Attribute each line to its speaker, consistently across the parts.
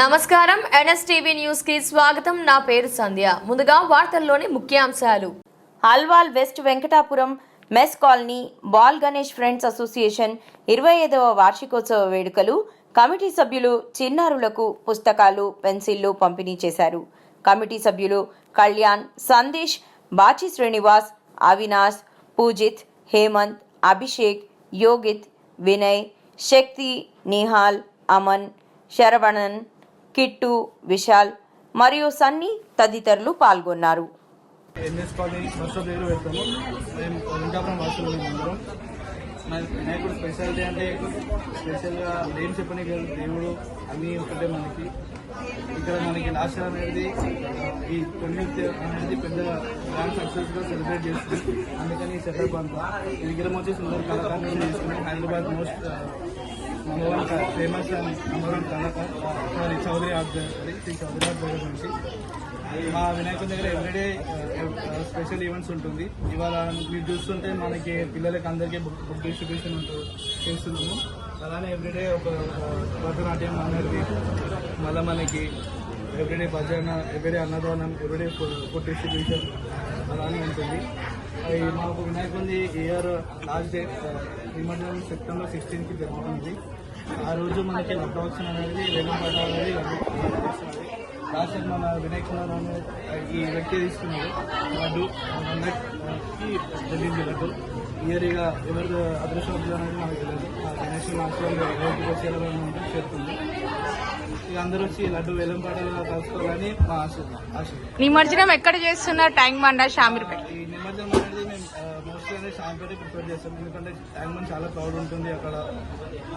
Speaker 1: నమస్కారం. ఎన్ఎస్టీవీ న్యూస్కి స్వాగతం. నా పేరు సంధ్య. ముందుగా వార్తల్లోని ముఖ్యాంశాలు.
Speaker 2: Alwal west Venkatapuram mess colony Bal Ganesh friends association ఇరవై ఐదవ వార్షికోత్సవ వేడుకలు కమిటీ సభ్యులు చిన్నారులకు పుస్తకాలు పెన్సిళ్ళు పంపిణీ చేశారు. కమిటీ సభ్యులు కళ్యాణ్ సందేశ్ బాచి శ్రీనివాస్ అవినాష్ పూజిత్ హేమంత్ అభిషేక్ యోగిత్ వినయ్ శక్తి నిహాల్ అమన్ శరవణన్ కిట్టు విశాల్ మరియు సన్నీ తదితరులు పాల్గొన్నారు.
Speaker 3: దగ్గర పెడతాము. మేము అందరం. వినాయకుడు స్పెషాలిటీ అంటే స్పెషల్గా ఏం చెప్పని దేవుడు అన్నీ ఒకటే మనకి. ఇక్కడ మనకి లాస్ట్ ఇయర్ అనేది ఈ తొమ్మిది అనేది పెద్ద గ్రాండ్ సక్సెస్గా సెలబ్రేట్ చేస్తుంది. అందుకని సెటప్ అంతా. ఈ విగ్రహం వచ్చి సుందర కళాకారులు తీసుకుని Hyderabad most number one famous number one కళాకారు sorry Chowdary ఆధ్వర్యం శ్రీ చౌదరి ఆఫ్ నుంచి మా వినాయకుడి దగ్గర ఎవ్రీడే స్పెషల్ ఈవెంట్స్ ఉంటుంది. ఇవాళ మీరు చూస్తుంటే మనకి పిల్లలకి అందరికీ బుక్ డిస్ట్రిబ్యూషన్ ఉంటుంది చేస్తున్నాము. అలానే ఎవ్రీడే ఒక భరతనాట్యం అనేది మళ్ళీ మనకి ఎవ్రీడే భజన ఎవ్రీడే అన్నదానం ఎవ్రీడే ఫుడ్ డిస్ట్రిబ్యూషన్ అలానే ఉంటుంది. మాకు వినాయకుడి ఇయర్ లాస్ట్ డే uh, నిమజ్జనం సెప్టెంబర్ సిక్స్టీన్కి జరుగుతుంది. ఆ రోజు మనకి లబ్ధవచ్చన్ అనేది వేలంపాట అనేది లాస్ట్ టైం మన వినాయక చంద్ర ఈ వ్యక్తి తీసుకున్నారు లడ్డు హండ్రెడ్కి జరిగింది లడ్డు ఇయర్ ఇక ఎవరు అదృష్టవంతులు అనేది మనకు తెలియదు. ఆ గణేష్ మాస్టర్ ఎవరికి వచ్చేయాలని చేరుతుంది. ఇక అందరూ వచ్చి లడ్డు వేలంపాటలో కలుసుకోవాలని మా ఆశ ఆశ.
Speaker 4: నిమజ్జనం ఎక్కడ చేస్తున్నారు? ట్యాంక్ బండ షామీర్పేట?
Speaker 3: ఈ నిమజ్జనం అనేది మేము మోస్ట్లీ అనేది షాంపేట ప్రిఫర్ చేస్తాం. ఎందుకంటే ట్యాంక్ బండ్ చాలా క్రౌడ్ ఉంటుంది అక్కడ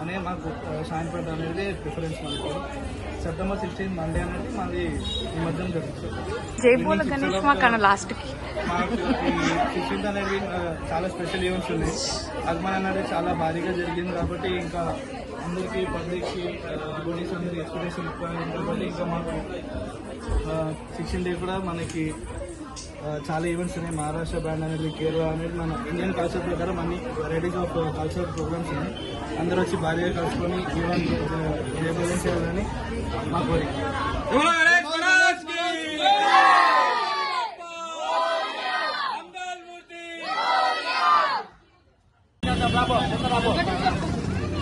Speaker 3: అనే మాకు షాంపేట అనేది ప్రిఫరెన్స్ మనకు. సెప్టెంబర్ సిక్స్టీన్ మండే అనేది మాది నిమజ్జనం జరుగుతుంది.
Speaker 4: జైపూల గణేష్ మా కన్నా లాస్ట్కి
Speaker 3: మాకు సిక్స్టీన్త్ అనేది చాలా స్పెషల్ ఈవెంట్స్ ఉన్నాయి. అగ్మాన్ అనేది చాలా భారీగా జరిగింది కాబట్టి ఇంకా అందరికీ పబ్లిక్కి పోలీస్ అందరికి ఎక్స్పెక్టేషన్ ఎక్కువ ఉంది ఇంకా మాకు సిక్స్టీన్ డే కూడా మనకి చాలా ఈవెంట్స్ ఉన్నాయి. మహారాష్ట్ర బ్యాండ్ అనేది కేరళ అనేది మన ఇండియన్ కల్చర్ ప్రకారం అన్ని వెరైటీస్ ఆఫ్ కల్చరల్ ప్రోగ్రామ్స్ ఉన్నాయి. అందరూ వచ్చి భారీగా కలుసుకొని ఈవెంట్ రిప్రజెంట్ చేయాలని మా కోరిక.
Speaker 5: హ్యాండ్
Speaker 4: బాబు